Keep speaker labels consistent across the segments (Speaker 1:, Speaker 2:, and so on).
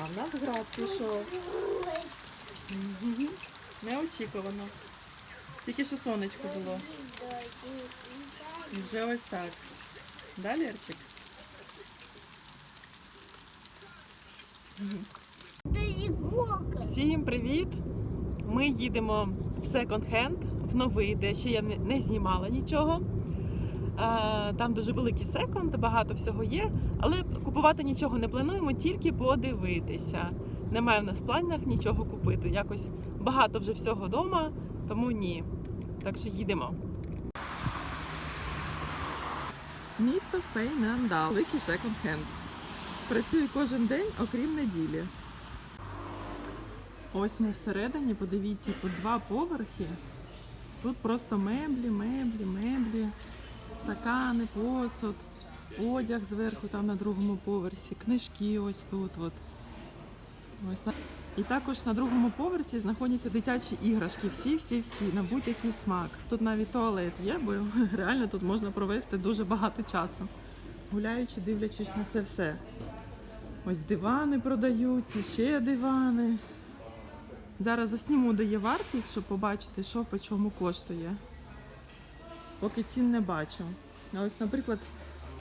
Speaker 1: А в нас град пішов. Неочікувано. Тільки що сонечко було. І вже ось так. Да, Лерчик? Всім привіт! Ми їдемо в секонд-хенд в новий, де ще я не знімала нічого. Там дуже великий секонд, багато всього є, але купувати нічого не плануємо, тільки подивитися. Немає в нас в планах нічого купити. Якось багато вже всього вдома, тому ні. Так що їдемо. Місто Фейнандал, великий секонд-хенд. Працює кожен день, окрім неділі. Ось ми всередині, подивіться, тут два поверхи. Тут просто меблі, меблі, меблі, стакани, посуд, одяг зверху там на другому поверсі, книжки ось тут. От. Ось. І також на другому поверсі знаходяться дитячі іграшки. Всі, всі, всі, на будь-який смак. Тут навіть туалет є, бо реально тут можна провести дуже багато часу. Гуляючи, дивлячись на це все. Ось дивани продаються, ще дивани. Зараз засніму, де є вартість, щоб побачити, що по чому коштує. Поки цін не бачу. Ось, наприклад,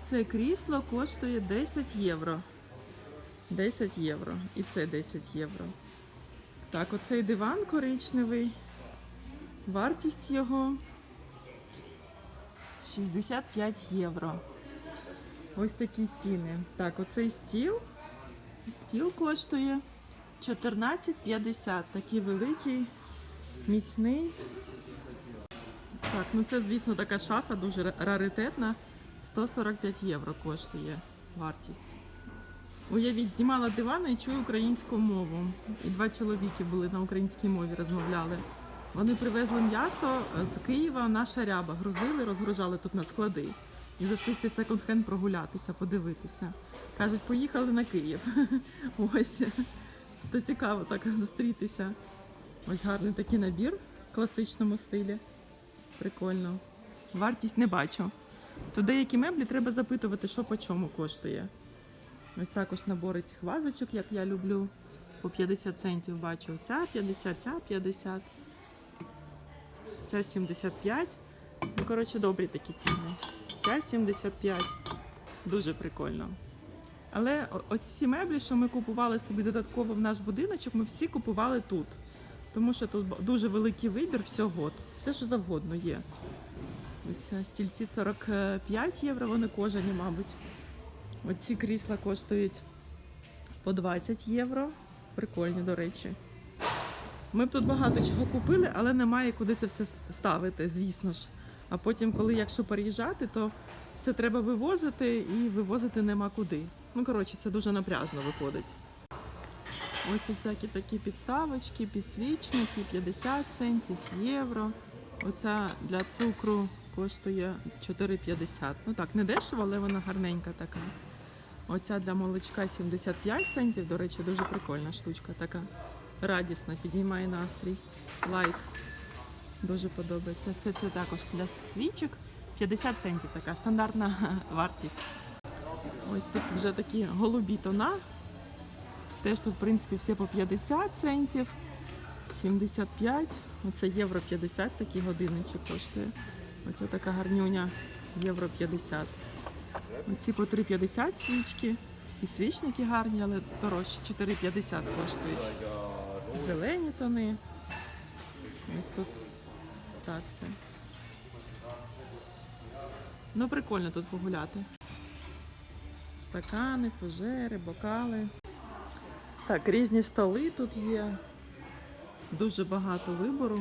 Speaker 1: це крісло коштує 10 євро. 10 євро. І це 10 євро. Так, оцей диван коричневий. Вартість його 65 євро. Ось такі ціни. Так, оцей стіл. Стіл коштує 14,50. Такий великий, міцний. Так, ну це, звісно, така шафа дуже раритетна. 145 євро коштує вартість. Уявіть, знімала диван і чую українську мову. І два чоловіки були на українській мові, розмовляли. Вони привезли м'ясо з Києва на шаряба, грузили, розгружали тут на склади. І зайшли в цей секонд-хенд прогулятися, подивитися. Кажуть, поїхали на Київ. Ось. То цікаво так зустрітися. Ось гарний такий набір в класичному стилі. Прикольно. Вартість не бачу. То деякі меблі треба запитувати, що по чому коштує. Ось також набори цих вазочок, як я люблю. По 50 центів бачу. Ця 50, ця 50. Ця 75. Ну, коротше, добрі такі ціни. Ця 75. Дуже прикольно. Але оці меблі, що ми купували собі додатково в наш будиночок, ми всі купували тут. Тому що тут дуже великий вибір всього. Тут все, що завгодно є. Ось е, стільці 45 євро, вони кожані, мабуть. Оці крісла коштують по 20 євро. Прикольні, до речі. Ми б тут багато чого купили, але немає куди це все ставити, звісно ж. А потім, коли якщо переїжджати, то це треба вивозити і вивозити нема куди. Ну, коротше, це дуже напряжно виходить. Ось тут всякі такі підставочки, підсвічники, 50 центів, євро. Оця для цукру коштує 4,50. Ну так, не дешево, але вона гарненька така. Оця для молочка 75 центів. До речі, дуже прикольна штучка, така радісна, підіймає настрій. Лайк. Дуже подобається. Все це також для свічок. 50 центів така стандартна вартість. Ось тут вже такі голубі тона. Теж тут, в принципі, все по 50 центів, 75. Оце євро 50 такий годинничок коштує. Оце така гарнюня євро 50. Оці по 3,50 свічки. Підсвічники гарні, але дорожчі. 4,50 коштують. Зелені тони. Ось тут так все. Ну, прикольно тут погуляти. Стакани, фужери, бокали. Так, різні столи тут є. Дуже багато вибору.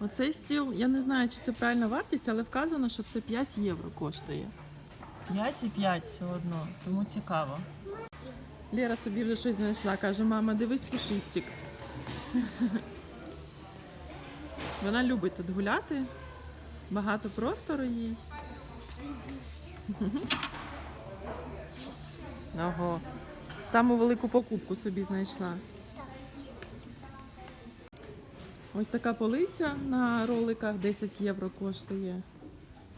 Speaker 1: Оцей стіл, я не знаю, чи це правильна вартість, але вказано, що це 5 євро коштує. 5 і 5 все одно, тому цікаво. Лера собі вже щось знайшла, каже, мама, дивись пушистик. Вона любить тут гуляти, багато простору їй. Ого. Саму велику покупку собі знайшла. Ось така полиця на роликах 10 євро коштує.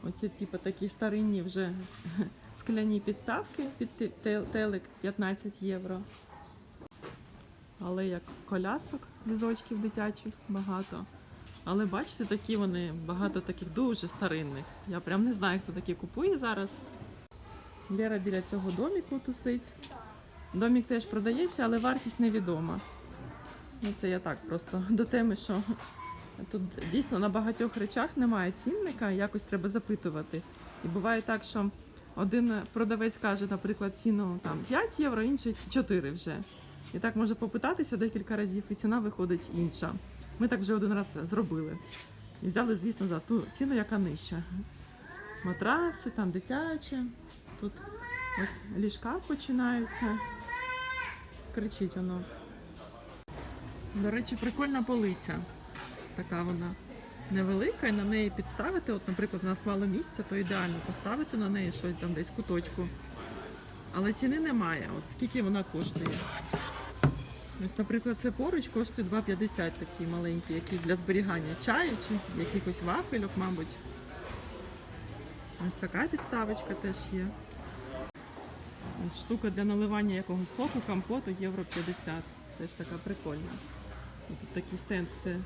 Speaker 1: Оці, типу, такі старинні вже скляні підставки під те- телек 15 євро. але як колясок, візочків дитячих багато. Але бачите, такі вони багато таких дуже старинних. Я прям не знаю, хто такі купує зараз. Лера біля цього доміку тусить. Домік теж продається, але вартість невідома. Ну, це я так просто до теми, що тут дійсно на багатьох речах немає цінника, якось треба запитувати. І буває так, що один продавець каже, наприклад, ціну там 5 євро, інший 4 вже. І так може попитатися декілька разів, і ціна виходить інша. Ми так вже один раз зробили. І взяли, звісно, за ту ціну, яка нижча. Матраси, там дитячі. Тут ось ліжка починаються. Кричить воно. До речі, прикольна полиця. Така вона невелика, і на неї підставити. От, наприклад, у нас мало місця, то ідеально поставити на неї щось там десь куточку. Але ціни немає. От скільки вона коштує. Ось, наприклад, це поруч коштує 2,50 такий маленький, якийсь для зберігання чаю чи якихось вафельок, мабуть. Ось така підставочка теж є. Ось штука для наливання якогось соку, компоту євро 50. Теж така прикольна. Тут такий стенд, все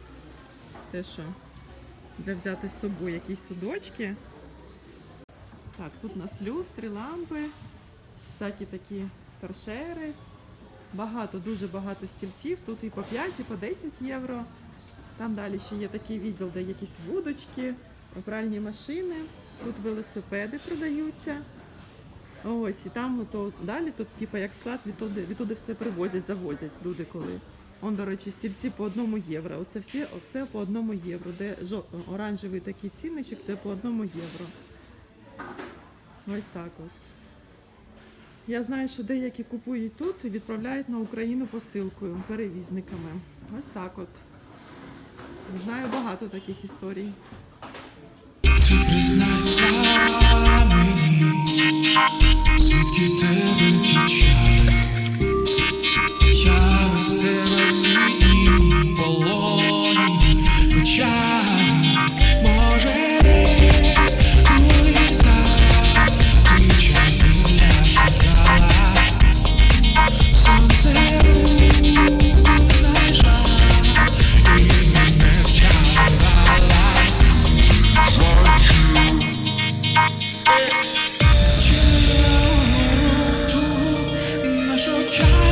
Speaker 1: те, що для взяти з собою якісь судочки. Так, тут у нас люстри, лампи, всякі такі торшери. Багато, дуже багато стільців. Тут і по 5, і по 10 євро. Там далі ще є такий відділ, де якісь вудочки, пральні машини. Тут велосипеди продаються. Ось, і там то далі, тут, типу, як склад, відтуди, відтуди все привозять, завозять люди коли. Он, до речі, стільці по одному євро. Оце всі, все по одному євро. Де оранжевий такий цінничок, це по одному євро. Ось так от. Я знаю, що деякі купують тут і відправляють на Україну посилкою перевізниками. Ось так от. Знаю багато таких історій.
Speaker 2: Звідки тебе. Я без тебе в світі полоні, хоча може десь колись ти час мене шукала. Сонце знайшла і мене зчарувала. Чистая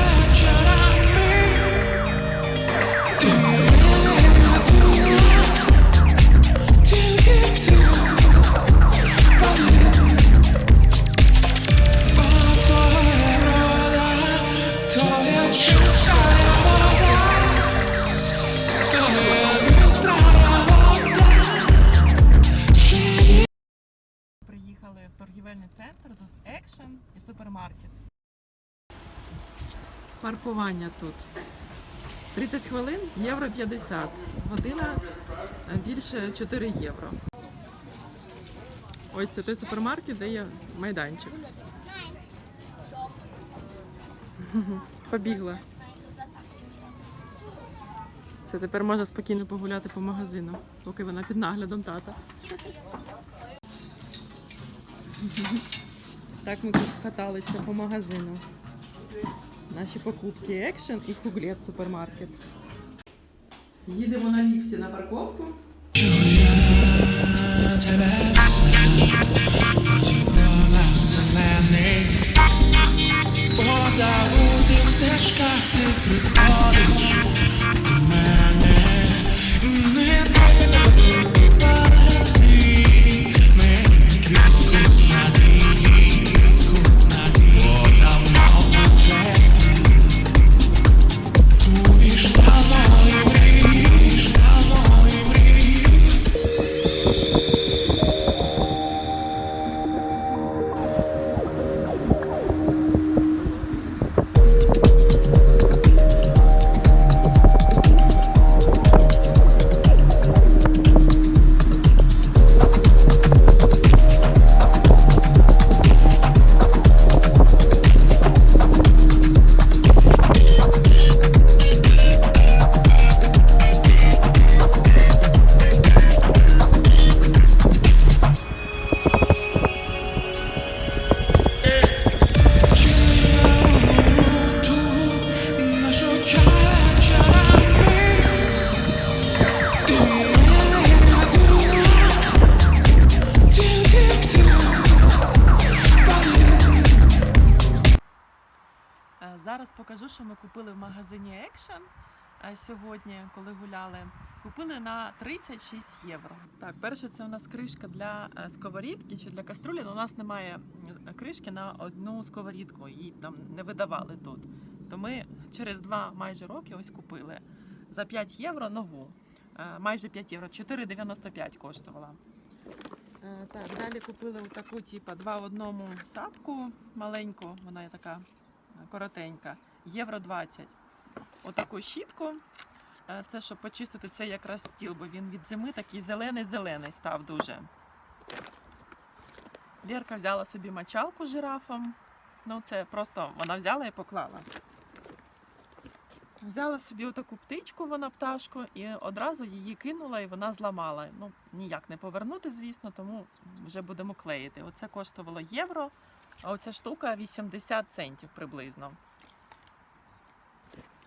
Speaker 1: Паркування тут. 30 хвилин євро 50. Година е, більше 4 євро. Ось це той супермаркет, де є майданчик. Побігла. Це тепер може спокійно погуляти по магазину, поки вона під наглядом тата. Так ми тут каталися по магазину. Наші покупки екшен і куглет супермаркет. Їдемо на ліфті на парковку.
Speaker 2: Поза у тих стежках ти приходиш до мене,
Speaker 1: зараз покажу, що ми купили в магазині Action е, сьогодні, коли гуляли. Купили на 36 євро. Так, перше, це у нас кришка для е, сковорідки чи для каструлі. але У нас немає кришки на одну сковорідку, її там не видавали тут. То ми через два майже роки ось купили за 5 євро нову. Е, Майже 5 євро, 4,95 коштувала. Так, далі купили таку, типу, два в одному сапку маленьку, вона є така коротенька, євро 20. Отаку щітку. Е, Це щоб почистити цей якраз стіл, бо він від зими такий зелений-зелений став дуже. Лєрка взяла собі мочалку з жирафом. Ну, це просто вона взяла і поклала. Взяла собі отаку птичку, вона пташку, і одразу її кинула, і вона зламала. Ну, ніяк не повернути, звісно, тому вже будемо клеїти. Оце коштувало євро, а оця штука 80 центів приблизно.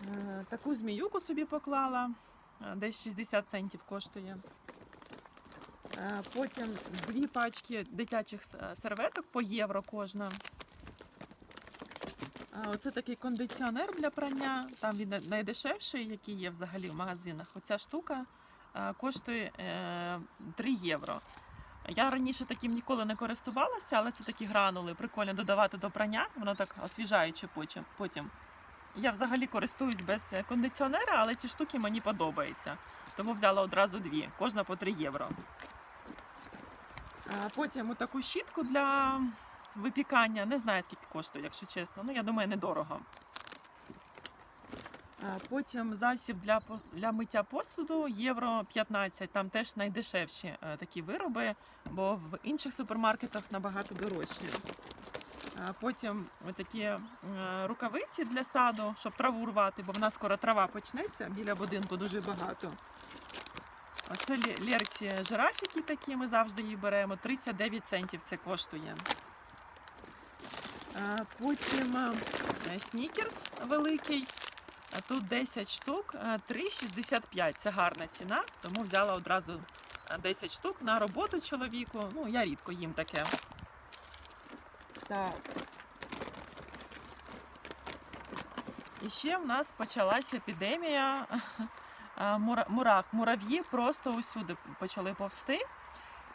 Speaker 1: Е, Таку зміюку собі поклала, е, десь 60 центів коштує. Е, Потім дві пачки дитячих серветок по євро кожна. Оце такий кондиціонер для прання. Там він найдешевший, який є взагалі в магазинах. Оця штука е, коштує е, 3 євро. Я раніше таким ніколи не користувалася, але це такі гранули, прикольно додавати до прання, воно так освіжаюче потім-. Я взагалі користуюсь без е, кондиціонера, але ці штуки мені подобаються. Тому взяла одразу дві, кожна по 3 євро. Потім отаку щітку для випікання. Не знаю, скільки коштує, якщо чесно. Ну, я думаю, недорого. Потім засіб для, для миття посуду євро 15. Там теж найдешевші е, такі вироби, бо в інших супермаркетах набагато дорожчі. Потім такі е, рукавиці для саду, щоб траву рвати, бо в нас скоро трава почнеться біля будинку дуже багато. Лі- лерці жирафіки такі, ми завжди їх беремо. 39 центів це коштує. А Потім е, снікерс великий. А Тут 10 штук, е, 3,65. Це гарна ціна, тому взяла одразу е, 10 штук на роботу чоловіку. Ну, я рідко їм таке. Так. І ще в нас почалася епідемія е, мурах. Мурав'ї просто усюди почали повсти.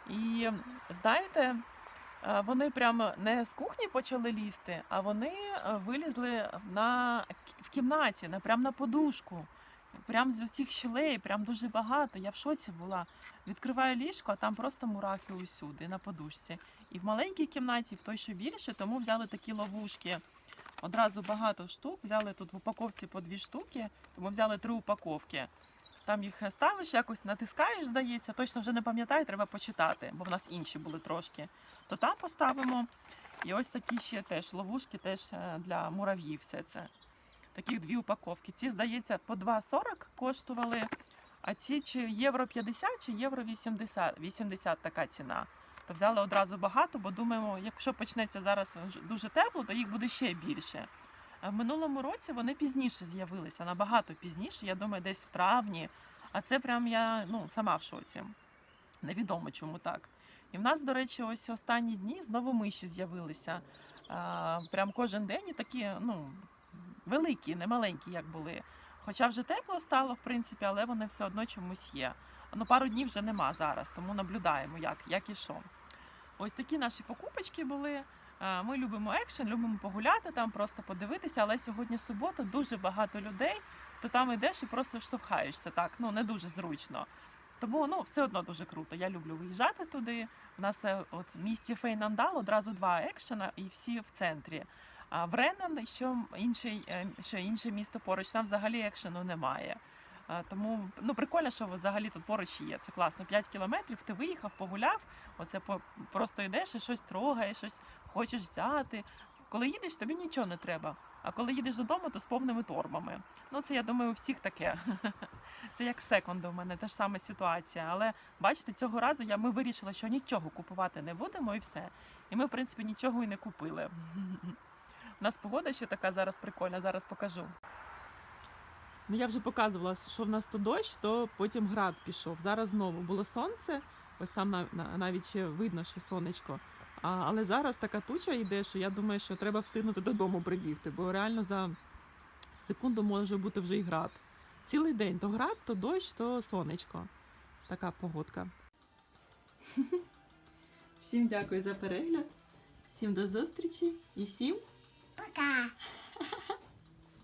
Speaker 1: І знаєте, е, вони прямо не з кухні почали лізти, а вони е, вилізли на в кімнаті, на прямо на подушку. Прям з цих щелей, прям дуже багато. Я в шоці була. Відкриваю ліжко, а там просто мурахи усюди на подушці. І в маленькій кімнаті, і в той, що більше, тому взяли такі ловушки. Одразу багато штук. Взяли тут в упаковці по дві штуки, тому взяли три упаковки. Там їх ставиш, якось натискаєш, здається, точно вже не пам'ятаю, треба почитати, бо в нас інші були трошки. То там поставимо. І ось такі ще теж ловушки теж е, для мурав'їв все це. Таких дві упаковки. Ці, здається, по 2,40 коштували, а ці чи євро 50, чи євро 80, 80 така ціна. То взяли одразу багато, бо думаємо, якщо почнеться зараз дуже тепло, то їх буде ще більше. В минулому році вони пізніше з'явилися, набагато пізніше, я думаю, десь в травні. А це прям я ну, сама в шоці. Невідомо чому так. І в нас, до речі, ось останні дні знову миші з'явилися. Прям кожен день і такі, ну, великі, не маленькі, як були. Хоча вже тепло стало, в принципі, але вони все одно чомусь є. Ну, пару днів вже нема зараз, тому наблюдаємо, як, як і що. Ось такі наші покупочки були. Е, Ми любимо екшен, любимо погуляти там, просто подивитися, але сьогодні субота, дуже багато людей, то там йдеш і просто штовхаєшся так, ну не дуже зручно. Тому ну, все одно дуже круто. Я люблю виїжджати туди. У нас е, от в місті Фейнандал одразу два екшена і всі в центрі. А в Ренан ще інший, е, ще інше місто поруч, там взагалі екшену немає. Е, Тому ну прикольно, що взагалі тут поруч є. Це класно. 5 кілометрів ти виїхав, погуляв. Оце просто йдеш і щось трогаєш, щось хочеш взяти. Коли їдеш, тобі нічого не треба. А коли їдеш додому, то з повними торбами. Ну це я думаю, у всіх таке. Це як секонд у мене, та ж сама ситуація. Але бачите, цього разу я ми вирішили, що нічого купувати не будемо і все. І ми, в принципі, нічого і не купили. У нас погода ще така зараз прикольна, зараз покажу. Ну, я вже показувала, що в нас то дощ, то потім град пішов. Зараз знову було сонце, ось там на, на- навіть ще видно, що сонечко. А, але зараз така туча йде, що я думаю, що треба встигнути додому прибігти, бо реально за секунду може бути вже і град. Цілий день то град, то дощ, то сонечко. Така погодка. Всім дякую за перегляд, всім до зустрічі і всім
Speaker 3: Пока.